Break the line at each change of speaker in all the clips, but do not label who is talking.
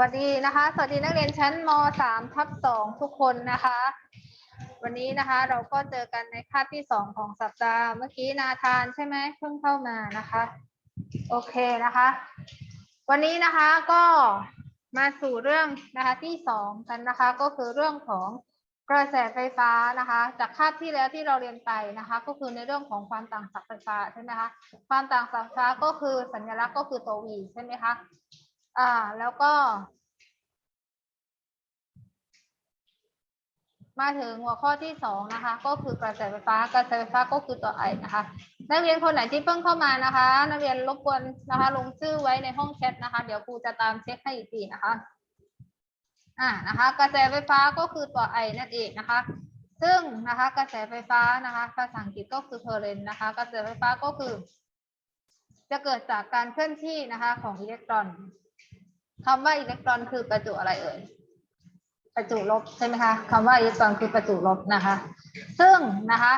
วัสดีนะคะ สวัสดีนักเรียนชั้นม 3 ทับ2ทุกคนนะคะ วันนี้นะคะเราก็เจอกันในคาบที่ 2 ของสัปดาห์ เมื่อกี้นาธานใช่ไหมเพิ่งเข้ามานะคะ โอเคนะคะ วันนี้นะคะก็มาสู่เรื่องนะคะที่ 2 กันนะคะ ก็คือเรื่องของกระแสไฟฟ้านะคะ จากคาบที่แล้วที่เราเรียนไปนะคะ ก็คือในเรื่องของความต่างศักย์ไฟฟ้าใช่ไหมคะ ความต่างศักย์ไฟฟ้าก็คือสัญลักษณ์ก็คือตัว V ใช่ไหมคะ อ่า แล้วก็ มาถึงหัวข้อที่สองนะคะ ก็คือกระแสไฟฟ้ากระแสไฟฟ้าก็คือตัวไอนะคะ นักเรียนคนไหนที่เพิ่งเข้ามานะคะ นักเรียนรบกวนนะคะ ลงชื่อไว้ในห้องแชทนะคะ เดี๋ยวครูจะตามเช็คให้อีกทีนะคะอ่านะคะ กระแสไฟฟ้าก็คือตัวไอนั่นเองนะคะ ซึ่งนะคะกระแสไฟฟ้านะคะภาษาอังกฤษก็คือ current นะคะ กระแสไฟฟ้าก็คือ จะเกิดจากการเคลื่อนที่นะคะของอิเล็กตรอน คำว่าอิเล็กตรอนคือประจุอะไรเอ่ย ประจุลบใช่ไหมคะคำว่าอิเล็กตรอนคือประจุลบนะคะ ซึ่งนะคะ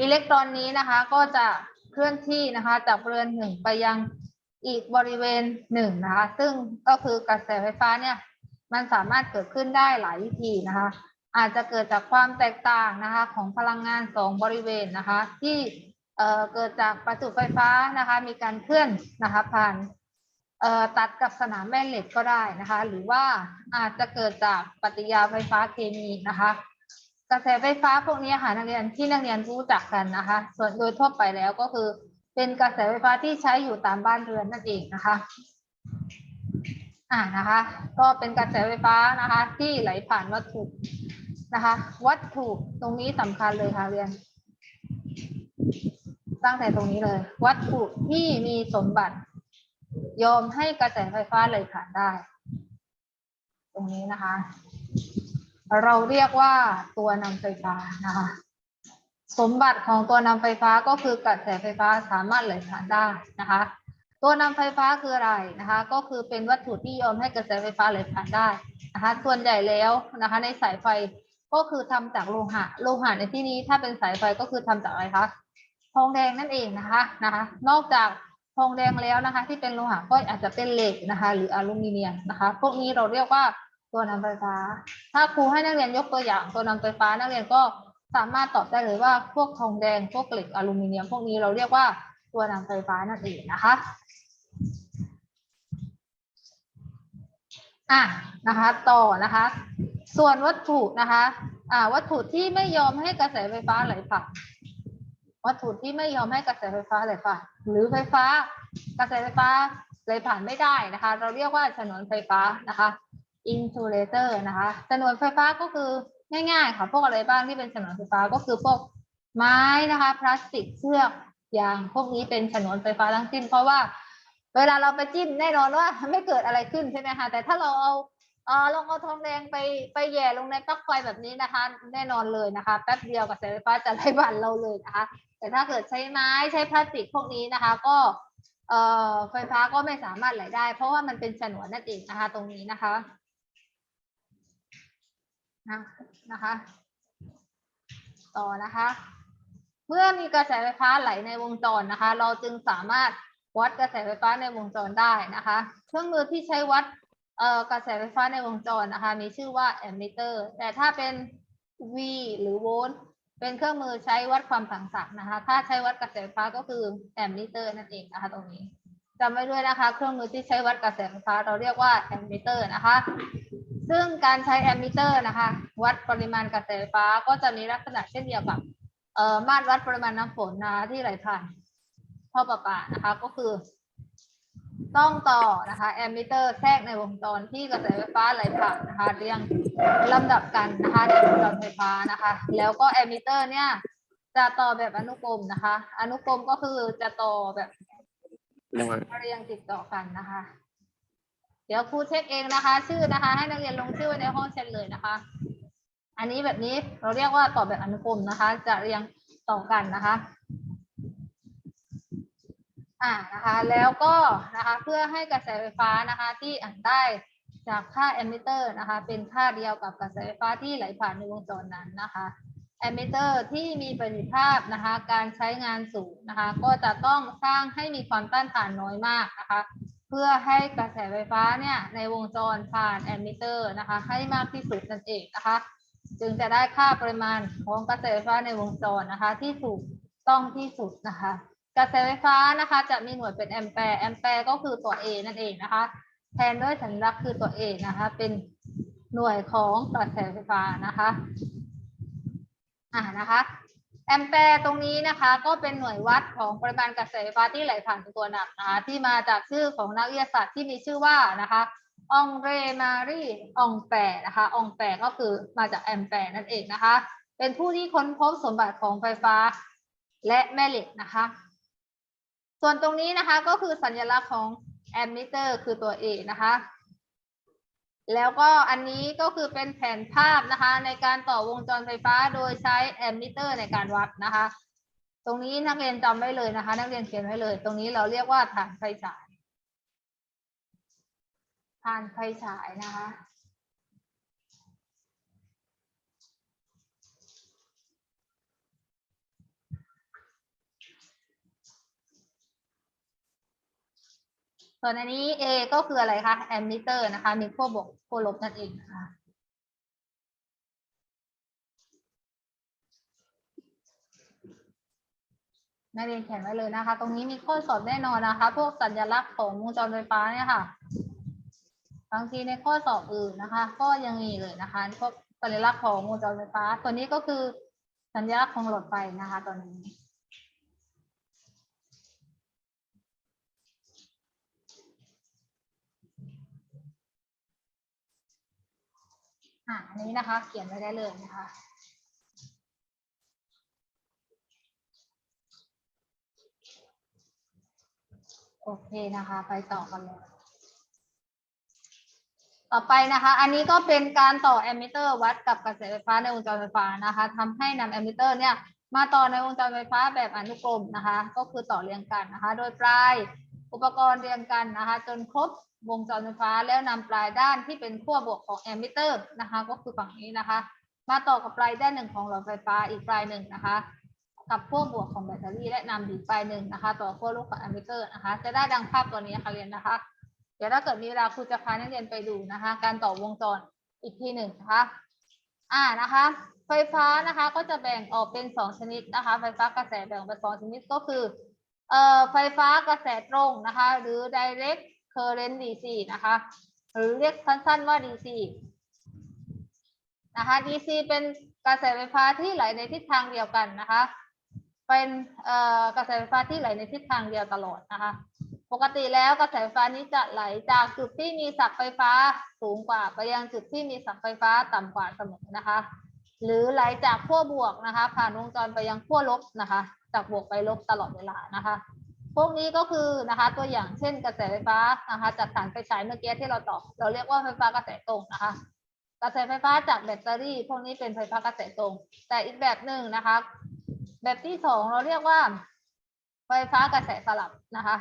อิเล็กตรอนนี้นะคะก็จะเคลื่อนที่นะคะจากบริเวณหนึ่งไปยังอีกบริเวณหนึ่งนะคะ ซึ่งก็คือกระแสไฟฟ้าเนี่ยมันสามารถเกิดขึ้นได้หลายวิธีนะคะ อาจจะเกิดจากความแตกต่างนะคะของพลังงานสองบริเวณนะคะ ที่เอ่อเกิดจากประจุไฟฟ้านะคะ มีการเคลื่อนนะคะผ่าน ตัดกับสนามแม่เหล็กก็ได้นะคะ หรือว่าอาจจะเกิดจากปฏิกิริยาไฟฟ้าเคมีนะคะ กระแสไฟฟ้าพวกนี้ค่ะนักเรียนที่นักเรียนรู้จักกันนะคะ ส่วนโดยทั่วไปแล้วก็คือ เป็นกระแสไฟฟ้าที่ใช้อยู่ตามบ้านเรือนนั่นเองนะคะอ่านะคะ ก็เป็นกระแสไฟฟ้านะคะ ที่ไหลผ่านวัตถุนะคะ วัตถุตรงนี้สำคัญเลยค่ะเรียนตั้งแต่ตรงนี้เลย วัตถุที่มีสมบัติ ยอมให้กระแสไฟฟ้าไหลผ่านได้ ตรงนี้นะคะ เราเรียกว่าตัวนำไฟฟ้านะคะ สมบัติของตัวนำไฟฟ้าก็คือกระแสไฟฟ้าสามารถไหลผ่านได้นะคะ ตัวนำไฟฟ้าคืออะไรนะคะ ก็คือเป็นวัตถุที่ยอมให้กระแสไฟฟ้าไหลผ่านได้นะคะ ส่วนใหญ่แล้วนะคะ ในสายไฟก็คือทำจากโลหะ โลหะในที่นี้ถ้าเป็นสายไฟก็คือทำจากอะไรคะ ทองแดงนั่นเองนะคะ นะคะ นอกจาก ทองแดงแล้วนะคะ ที่เป็นโลหะก็อาจจะเป็นเหล็กนะคะ หรืออลูมิเนียมนะคะ พวกนี้เราเรียกว่าตัวนำไฟฟ้า ถ้าครูให้นักเรียนยกตัวอย่างตัวนำไฟฟ้านักเรียนก็สามารถตอบได้เลยว่าพวกทองแดงพวกเหล็กอลูมิเนียม พวกนี้เราเรียกว่าตัวนำไฟฟ้านั่นเองนะคะอะนะคะต่อนะคะ ส่วนวัตถุนะคะอ่าวัตถุที่ไม่ยอมให้กระแสไฟฟ้าไหลผ่าน วัตถุที่ไม่ยอมให้กระแสไฟฟ้าไหลผ่านหรือไฟฟ้ากระแสไฟฟ้าไหลผ่านไม่ได้นะคะ เราเรียกว่าฉนวนไฟฟ้านะคะ insulator นะคะฉนวนไฟฟ้าก็คือง่ายๆค่ะพวกอะไรบ้างที่เป็นฉนวนไฟฟ้าก็คือพวกไม้นะคะ พลาสติกเชือกยางพวกนี้เป็นฉนวนไฟฟ้าทั้งสิ้น เพราะว่า เวลาเราไปจิ้มแน่นอนว่าไม่เกิดอะไรขึ้นใช่ไหมคะแต่ถ้าเราเอาเออลองเอาทองแดงไปไปแย่ลงในปลั๊กไฟแบบนี้นะคะ แน่นอนเลยนะคะ แป๊บเดียวกับแสงไฟฟ้าจะไล่บันเราเลยนะคะ แต่ถ้าเกิดใช้ไม้ใช้พลาสติกพวกนี้นะคะ ก็เอ่อไฟฟ้าก็ไม่สามารถไหลได้ เพราะว่ามันเป็นฉนวนนั่นเองนะคะตรงนี้นะคะนะนะคะ ต่อนะคะ เมื่อมีกระแสไฟฟ้าไหลในวงจรนะคะ เราจึงสามารถวัดกระแสไฟฟ้าในวงจรได้นะคะ เครื่องมือที่ใช้วัดเอ่อกระแสไฟฟ้าในวงจรนะคะ มีชื่อว่าแอมมิเตอร์ แต่ถ้าเป็น V หรือโวลต์ เป็นเครื่องมือใช้วัดความต่างศักนะคะ ถ้าใช้วัดกระแสไฟฟ้าก็คือแอมมิเตอร์นั่นเองนะคะตรงนี้จำไว้ด้วยนะคะ เครื่องมือที่ใช้วัดกระแสไฟฟ้าเราเรียกว่าแอมมิเตอร์นะคะ ซึ่งการใช้แอมมิเตอร์นะคะ วัดปริมาณกระแสไฟฟ้าก็จะมีลักษณะเช่นเดียวกับเอ่อมาตรวัดปริมาณน้ำฝนนะคะที่ไหลผ่านท่อประปานะคะ ก็คือ ต้องต่อนะคะแอมมิเตอร์แทรกในวงจรที่กระแสไฟฟ้าไหลผ่านนะคะเรียงลำดับกันนะคะในวงจรไฟฟ้านะคะ แล้วก็แอมมิเตอร์เนี่ยจะต่อแบบอนุกรมนะคะ อนุกรมก็คือจะต่อแบบ
เรีย
งติดต่อกันนะคะ เดี๋ยวครูเช็คเองนะคะ ชื่อนะคะ ให้นักเรียนลงชื่อไว้ในห้องแชทเลยนะคะ อันนี้แบบนี้เราเรียกว่าต่อแบบอนุกรมนะคะ จะเรียงต่อกันนะคะ อ่านะคะแล้วก็นะคะเพื่อให้กระแสไฟฟ้านะคะที่อ่านได้จากค่าแอมมิเตอร์นะคะเป็นค่าเดียวกับกระแสไฟฟ้าที่ไหลผ่านในวงจรนั้นนะคะแอมมิเตอร์ที่มีประสิทธิภาพนะคะการใช้งานสูงนะคะก็จะต้องสร้างให้มีความต้านทานน้อยมากนะคะเพื่อให้กระแสไฟฟ้าเนี่ยในวงจรผ่านแอมมิเตอร์นะคะให้มากที่สุดนั่นเองนะคะจึงจะได้ค่าปริมาณของกระแสไฟฟ้าในวงจรนะคะที่ถูกต้องที่สุดนะคะ กระแสไฟฟ้านะคะ จะมีหน่วยเป็นแอมแปร์แอมแปร์ก็คือตัว A นั่นเองนะคะ แทนด้วยสัญลักษณ์คือตัว A นะคะ เป็นหน่วยของกระแสไฟฟ้านะคะอ่านะคะแอมแปร์ตรงนี้นะคะ ก็เป็นหน่วยวัดของปริมาณกระแสไฟฟ้าที่ไหลผ่านตัวหนักนะคะที่มาจากชื่อของนักวิทยาศาสตร์ที่มีชื่อว่านะคะองเรมารีองแปร์นะคะองแปร์ก็คือมาจากแอมแปร์นั่นเองนะคะ เป็นผู้ที่ค้นพบสมบัติของไฟฟ้าและแม่เหล็กนะคะ ส่วนตรงนี้นะคะก็คือสัญลักษณ์ของแอมมิเตอร์คือตัว A นะคะ แล้วก็อันนี้ก็คือเป็นแผนภาพนะคะ ในการต่อวงจรไฟฟ้าโดยใช้แอมมิเตอร์ในการวัดนะคะ ตรงนี้นักเรียนจำไว้เลยนะคะ นักเรียนเขียนไว้เลย ตรงนี้เราเรียกว่าฐานไฟฉายฐานไฟฉายนะคะ ส่วนอันนี้ A ก็คืออะไรคะแอมมิเตอร์นะคะมีขั้วบวกขั้วลบนั่นเองนะคะนักเรียนเขียนไว้เลยนะคะ ตรงนี้มีข้อสอบแน่นอนนะคะ พวกสัญลักษณ์ของวงจรไฟฟ้าเนี่ยค่ะ บางทีในข้อสอบอื่นนะคะ ก็ยังมีเลยนะคะพวกสัญลักษณ์ของวงจรไฟฟ้า ตัวนี้ก็คือสัญลักษณ์ของหลอดไฟนะคะตัวนี้ อ่าอันนี้นะคะ เขียนไว้ได้เลยนะคะโอเคนะคะ ไปต่อกันเลยต่อไปนะคะ อันนี้ก็เป็นการต่อแอมมิเตอร์วัดกับกระแสไฟฟ้าในวงจรไฟฟ้านะคะทำให้นำแอมมิเตอร์เนี่ยมาต่อในวงจรไฟฟ้าแบบอนุกรมนะคะ ก็คือต่อเรียงกันนะคะ โดยปลาย อุปกรณ์เรียงกันนะคะจนครบวงจรไฟฟ้าแล้วนำปลายด้านที่เป็นขั้วบวกของแอมมิเตอร์นะคะ ก็คือฝั่งนี้นะคะ มาต่อกับปลายด้านหนึ่งของหลอดไฟฟ้าอีกปลายหนึ่งนะคะ กับขั้วบวกของแบตเตอรี่และนำอีกปลายหนึ่งนะคะ ต่อขั้วลบของแอมมิเตอร์นะคะ จะได้ดังภาพตัวนี้ค่ะเรียนนะคะ เดี๋ยวถ้าเกิดมีเวลาครูจะพานักเรียนไปดูนะคะ การต่อวงจรอีกทีหนึ่งนะคะอ่านะคะ ไฟฟ้านะคะก็จะแบ่งออกเป็นสองชนิดนะคะ ไฟฟ้ากระแสแบ่งเป็นสองชนิดก็คือ เอ่อไฟฟ้ากระแสตรงนะคะ หรือ direct current DC นะคะ หรือเรียกสั้นๆว่า DC นะคะ DC เป็นกระแสไฟฟ้าที่ไหลในทิศทางเดียวกันนะคะ เป็นเอ่อกระแสไฟฟ้าที่ไหลในทิศทางเดียวตลอดนะคะ ปกติแล้วกระแสไฟฟ้านี้จะไหลจากจุดที่มีศักย์ไฟฟ้าสูงกว่า ไปยังจุดที่มีศักย์ไฟฟ้าต่ำกว่าเสมอนะคะ หรือไหลจากขั้วบวกนะคะ ผ่านวงจรไปยังขั้วลบนะคะ จากบวกไปลบตลอดเวลานะคะ พวกนี้ก็คือนะคะตัวอย่างเช่นกระแสไฟฟ้านะคะ จากฐานไฟฉายเมื่อกี้ที่เราต่อ เราเรียกว่าไฟฟ้ากระแสตรงนะคะ กระแสไฟฟ้าจากแบตเตอรี่ พวกนี้เป็นไฟฟ้ากระแสตรง แต่อีกแบบหนึ่งนะคะ แบบที่สองเราเรียกว่า ไฟฟ้ากระแสสลับนะคะ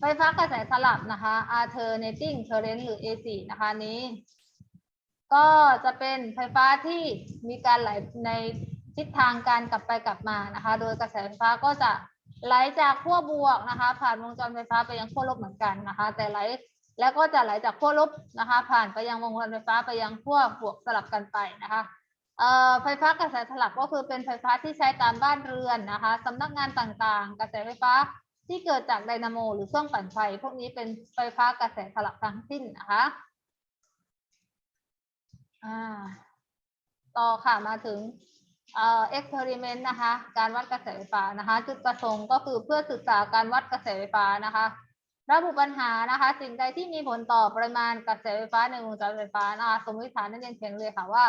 ไฟฟ้ากระแสสลับนะคะ alternating current หรือ AC นะคะนี้ ก็จะเป็นไฟฟ้าที่มีการไหลในทิศทางการกลับไปกลับมานะคะ โดยกระแสไฟฟ้าก็จะไหลจากขั้วบวกนะคะ ผ่านวงจรไฟฟ้าไปยังขั้วลบเหมือนกันนะคะ แต่ไหลแล้วก็จะไหลจากขั้วลบนะคะ ผ่านไปยังวงจรไฟฟ้าไปยังขั้วบวกสลับกันไปนะคะเอ่อไฟฟ้ากระแสสลับก็คือเป็นไฟฟ้าที่ใช้ตามบ้านเรือนนะคะสำนักงานต่างๆ กระแสไฟฟ้าที่เกิดจากไดนาโม หรือเครื่องปั่นไฟ พวกนี้เป็นไฟฟ้ากระแสสลับทั้งสิ้นนะคะ อ่าต่อค่ะมาถึงเอ่อเอ็กซ์เพร์เมนต์นะคะ การวัดกระแสไฟฟ้านะคะ จุดประสงค์ก็คือเพื่อศึกษาการวัดกระแสไฟฟ้านะคะ ระบุปัญหานะคะ สิ่งใดที่มีผลต่อปริมาณกระแสไฟฟ้าในวงจรไฟฟ้านะคะสมมติฐานนักเรียนเขียนเลยค่ะว่า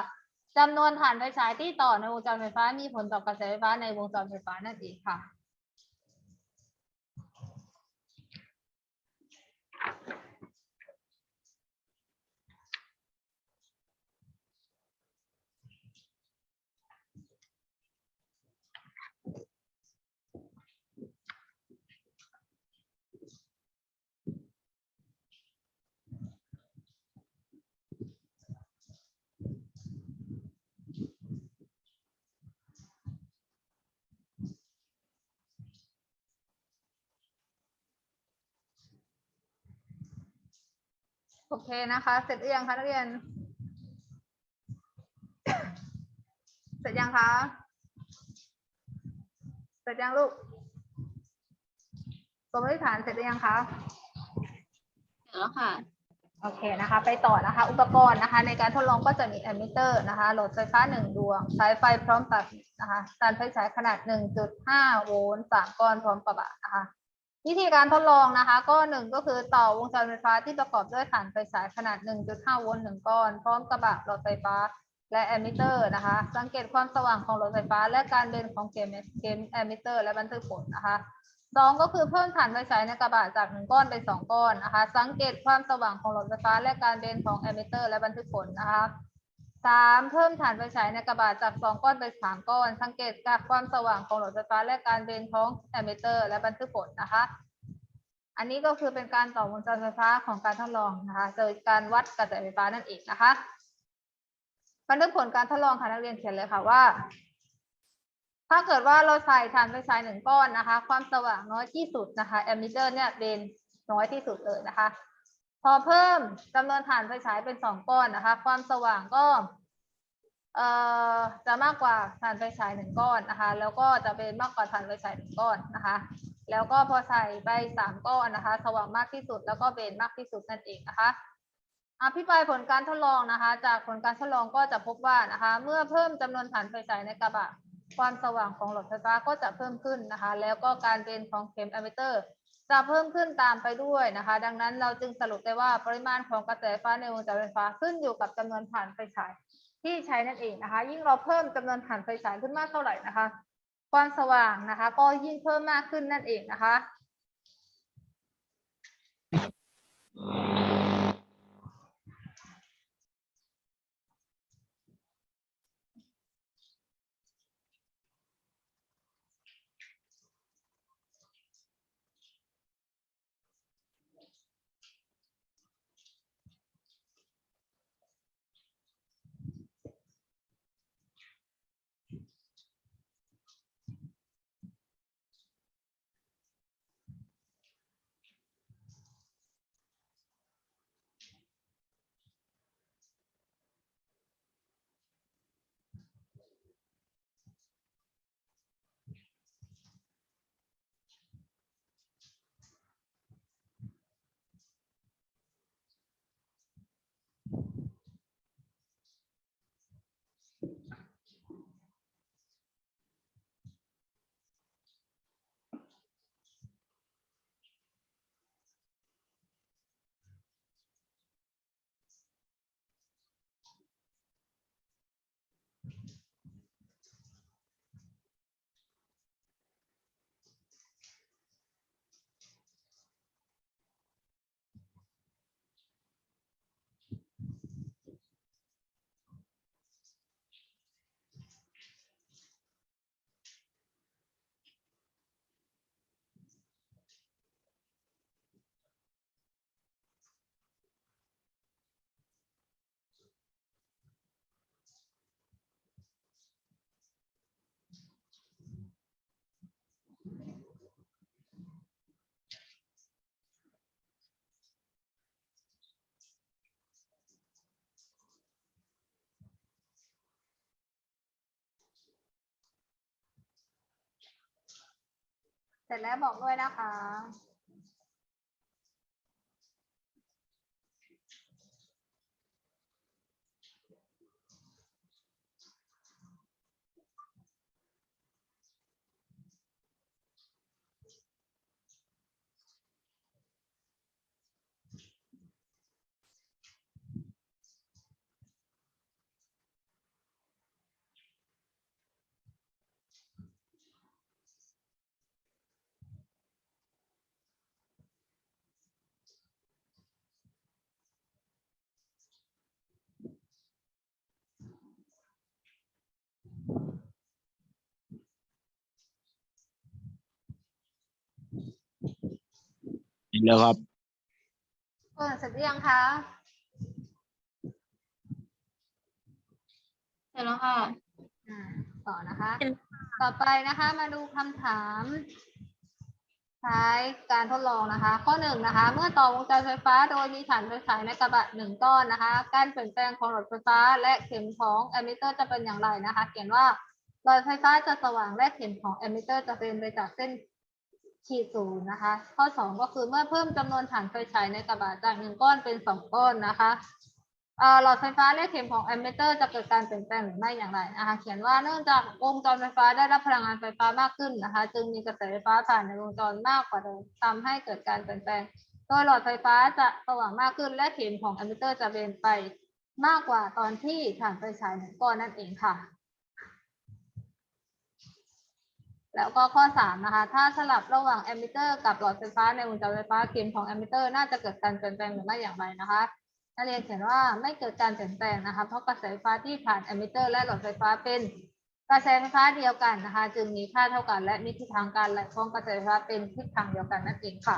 จำนวนฐานไฟฉายที่ต่อในวงจรไฟฟ้ามีผลต่อกระแสไฟฟ้าในวงจรไฟฟ้านั่นเองค่ะ โอเคนะคะ เสร็จหรือยังคะนักเรียน เสร็จยังคะ เสร็จยังลูกสมมติฐานเสร็จหรือยังคะ
เสร็จแล้วค่ะ
โอเคนะคะ ไปต่อนะคะ อุปกรณ์นะคะ ในการทดลองก็จะมีแอมมิเตอร์นะคะโหลดไฟฟ้า 1 ดวงสายไฟพร้อมปรับนะคะการไฟฉายขนาด 1.5 โวลต์3ก้อนพร้อมประบะนะคะ วิธีการทดลองนะคะ ก็หนึ่งก็คือต่อวงจรไฟฟ้าที่ประกอบด้วยฐานไฟฉายขนาด 1.5 โวลต์1ก้อน พร้อมกระบะหลอดไฟฟ้าและแอมมิเตอร์นะคะ สังเกตความสว่างของหลอดไฟฟ้า และการเบนของเกมเกมแอมมิเตอร์ และบันทึกผลนะคะสองก็คือเพิ่มฐานไฟฉายในกระบะจากหนึ่งก้อนเป็นสองก้อนนะคะ สังเกตความสว่างของหลอดไฟฟ้า และการเบนของแอมมิเตอร์ และบันทึกผลนะคะ สามเพิ่มฐานไฟฉายในกระบะจากสองก้อนเป็นสามก้อน สังเกตจากความสว่างของหลอดไฟฟ้าและการเบนของแอมมิเตอร์ และบันทึกผลนะคะ อันนี้ก็คือเป็นการต่อวงจรไฟฟ้าของการทดลองนะคะโดยการวัดกระแสไฟฟ้านั่นเองนะคะ บันทึกผลการทดลองค่ะนักเรียนเขียนเลยค่ะว่า ถ้าเกิดว่าเราใส่ฐานไฟฉายหนึ่งก้อนนะคะ ความสว่างน้อยที่สุดนะคะแอมมิเตอร์เนี่ยเป็นน้อยที่สุดเลยนะคะ พอเพิ่มจำนวนฐานไฟฉายเป็นสองก้อนนะคะ ความสว่างก็จะมากกว่าฐานไฟฉายหนึ่งก้อนนะคะ แล้วก็จะเป็นมากกว่าฐานไฟฉายหนึ่งก้อนนะคะ แล้วก็พอใส่ไปสามก้อนนะคะ สว่างมากที่สุดแล้วก็เบนมากที่สุดนั่นเองนะคะอภิปรายผลการทดลองนะคะ จากผลการทดลองก็จะพบว่านะคะ เมื่อเพิ่มจำนวนฐานไฟฉายในกระบะ ความสว่างของหลอดไฟฟ้าก็จะเพิ่มขึ้นนะคะ แล้วก็การเบนของเข็มแอมมิเตอร์ จะเพิ่มขึ้นตามไปด้วยนะคะ ดังนั้นเราจึงสรุปได้ว่าปริมาณของกระแสไฟฟ้าในวงจรไฟฟ้าขึ้นอยู่กับจำนวนผ่านไฟฉายที่ใช้นั่นเองนะคะ ยิ่งเราเพิ่มจำนวนผ่านไฟฉายขึ้นมากเท่าไหร่นะคะความสว่างนะคะ ก็ยิ่งเพิ่มมากขึ้นนั่นเองนะคะ เสร็จแล้วบอกด้วยนะคะ
แล้วครับ
เออเสร็จหรือยังคะ
เสร็จแล้วค่ะ
อ่าต่อนะคะ
เสร็จ
ต่อไปนะคะมาดูคำถามใช้การทดลองนะคะ ข้อหนึ่งนะคะ เมื่อต่อวงจรไฟฟ้าโดยมีฐานไฟฉายในกระบะหนึ่งก้อนนะคะ การเปลี่ยนแปลงของหลอดไฟฟ้าและเข็มของแอมมิเตอร์จะเป็นอย่างไรนะคะ เขียนว่าหลอดไฟฟ้าจะสว่างและเข็มของแอมมิเตอร์จะเป็นไปจากเส้น ขีดศูนย์นะคะ ข้อสองก็คือเมื่อเพิ่มจำนวนฐานไฟฉายในกระบะจากหนึ่งก้อนเป็นสองก้อนนะคะหลอดไฟฟ้าและเข็มของแอมมิเตอร์จะเกิดการเปลี่ยนแปลงหรือไม่อย่างไรนะคะเขียนว่าเนื่องจากวงจรไฟฟ้าได้รับพลังงานไฟฟ้ามากขึ้นนะคะ จึงมีกระแสไฟฟ้าผ่านในวงจรมากกว่าเดิมทำให้เกิดการเปลี่ยนแปลง โดยหลอดไฟฟ้าจะสว่างมากขึ้น และเข็มของแอมมิเตอร์จะเบนไปมากกว่าตอนที่ฐานไฟฉายหนึ่งก้อนนั่นเองค่ะ แล้วก็ข้อสามนะคะ ถ้าสลับระหว่างแอมมิเตอร์กับหลอดไฟฟ้าในวงจรไฟฟ้าเกมของแอมมิเตอร์น่าจะเกิดการเปลี่ยนแปลงหรือไม่อย่างไรนะคะนักเรียนเขียนว่าไม่เกิดการเปลี่ยนแปลงนะคะ เพราะกระแสไฟฟ้าที่ผ่านแอมมิเตอร์และหลอดไฟฟ้าเป็นกระแสไฟฟ้าเดียวกันนะคะ จึงมีค่าเท่ากันและมีทิศทางการไหลของกระแสไฟฟ้าเป็นทิศทางเดียวกันนั่นเองค่ะ